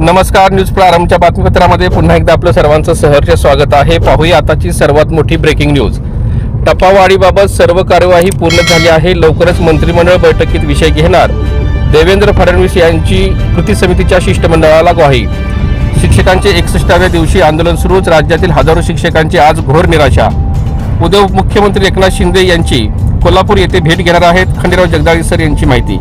नमस्कार न्यूज प्रारंभच्या बातमीपत्रामध्ये पुन्हा एकदा आपलं सर्वांचं सहर्ष स्वागत आहे. पाहूया आताची सर्वात मोठी ब्रेकिंग न्यूज टप्पावाढीबाबत सर्व कार्यवाही पूर्ण झाली आहे. लवकरच मंत्रिमंडळ बैठकीत विषय घेणार. देवेंद्र फडणवीस यांची कृती समितीच्या शिष्टमंडळाला ग्वाही. शिक्षकांचे एकसष्टाव्या दिवशी आंदोलन सुरूच. राज्यातील हजारो शिक्षकांची आज घोर निराशा. उद्या मुख्यमंत्री एकनाथ शिंदे यांची कोल्हापूर येथे भेट घेणार आहेत. खंडेराव जगदाळे सर यांची माहिती.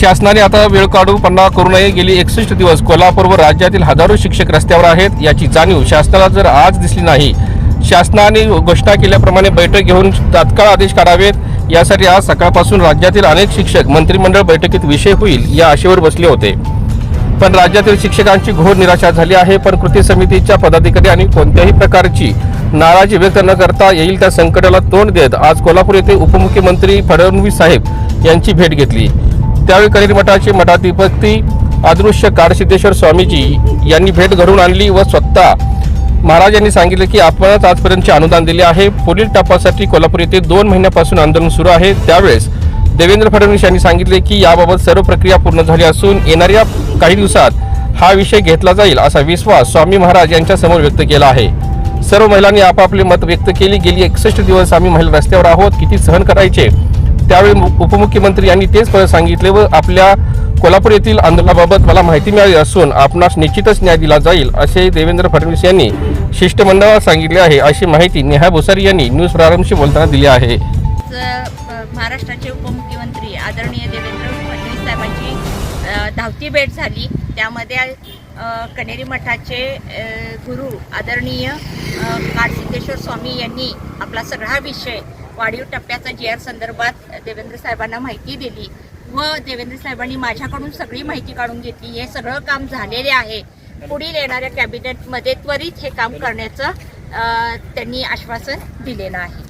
शासनाने आता वेळ काढू पन्ना करू नये. गेली एकसष्ट दिवस कोल्हापूर व राज्यातील हजारो शिक्षक रस्त्यावर आहेत. याची जाणीव शासनाला जर आज दिसली नाही शासनाने घोषणा केल्याप्रमाणे बैठक घेऊन तात्काळ आदेश काढावेत. यासाठी आज सकाळपासून राज्यातील अनेक शिक्षक मंत्रिमंडळ बैठकीत विषय होईल या आशेवर बसले होते. पण राज्यातील शिक्षकांची घोर निराशा झाली आहे. पण कृती समितीच्या पदाधिकारी आणि कोणत्याही प्रकारची नाराजी व्यक्त न करता येईल त्या संकटाला तोंड देत आज कोल्हापूर येथे उपमुख्यमंत्री फडणवीस साहेब यांची भेट घेतली. त्यावेळी कनेरी मठाचे मठाधिपती अदृश्य कारसिद्धेश्वर स्वामीजी यांनी भेट घडवून आणली व स्वतः महाराज यांनी सांगितले की आपणच आजपर्यंतचे अनुदान दिले आहे. पुढील टप्प्यासाठी कोल्हापूर येथे दोन महिन्यापासून आंदोलन सुरू आहे. त्यावेळेस देवेंद्र फडणवीस यांनी सांगितले की याबाबत सर्व प्रक्रिया पूर्ण झाली असून येणाऱ्या काही दिवसात हा विषय घेतला जाईल असा विश्वास स्वामी महाराज यांच्या समोर व्यक्त केला आहे. सर्व महिलांनी आपापले मत व्यक्त केली. गेली एकसष्ट दिवस आम्ही महिला रस्त्यावर आहोत. किती सहन करायचे? त्यावेळी मु- उपमुख्यमंत्री यांनी तेच परत सांगितले व आपल्या कोल्हापूर येथील आंदोलनाबाबत मला माहिती मिळाली असून आपणास निश्चितच न्याय दिला जाईल असे देवेंद्र फडणवीस यांनी शिष्टमंडळाला सांगितले आहे. अशी माहिती नेहा भुसारी यांनी न्यूज प्रारंभशी बोलताना दिली आहे. महाराष्ट्राचे उपमुख्यमंत्री आदरणीय देवेंद्र फडणवीस साहेबांची धावती भेट झाली. त्यामध्ये अ, कनेरी मठाचे गुरु आदरणीय अ, काडसिद्धेश्वर स्वामी यांनी आपला सगळा विषय वाढीव टप्प्याचा जी आर संदर्भात देवेंद्र साहेबांना माहिती दिली व देवेंद्र साहेबांनी माझ्याकडून सगळी माहिती काढून घेतली. हे सगळं काम झालेले आहे. पुढील येणाऱ्या कॅबिनेटमध्ये त्वरित हे काम करण्याचं त्यांनी आश्वासन दिलेलं आहे.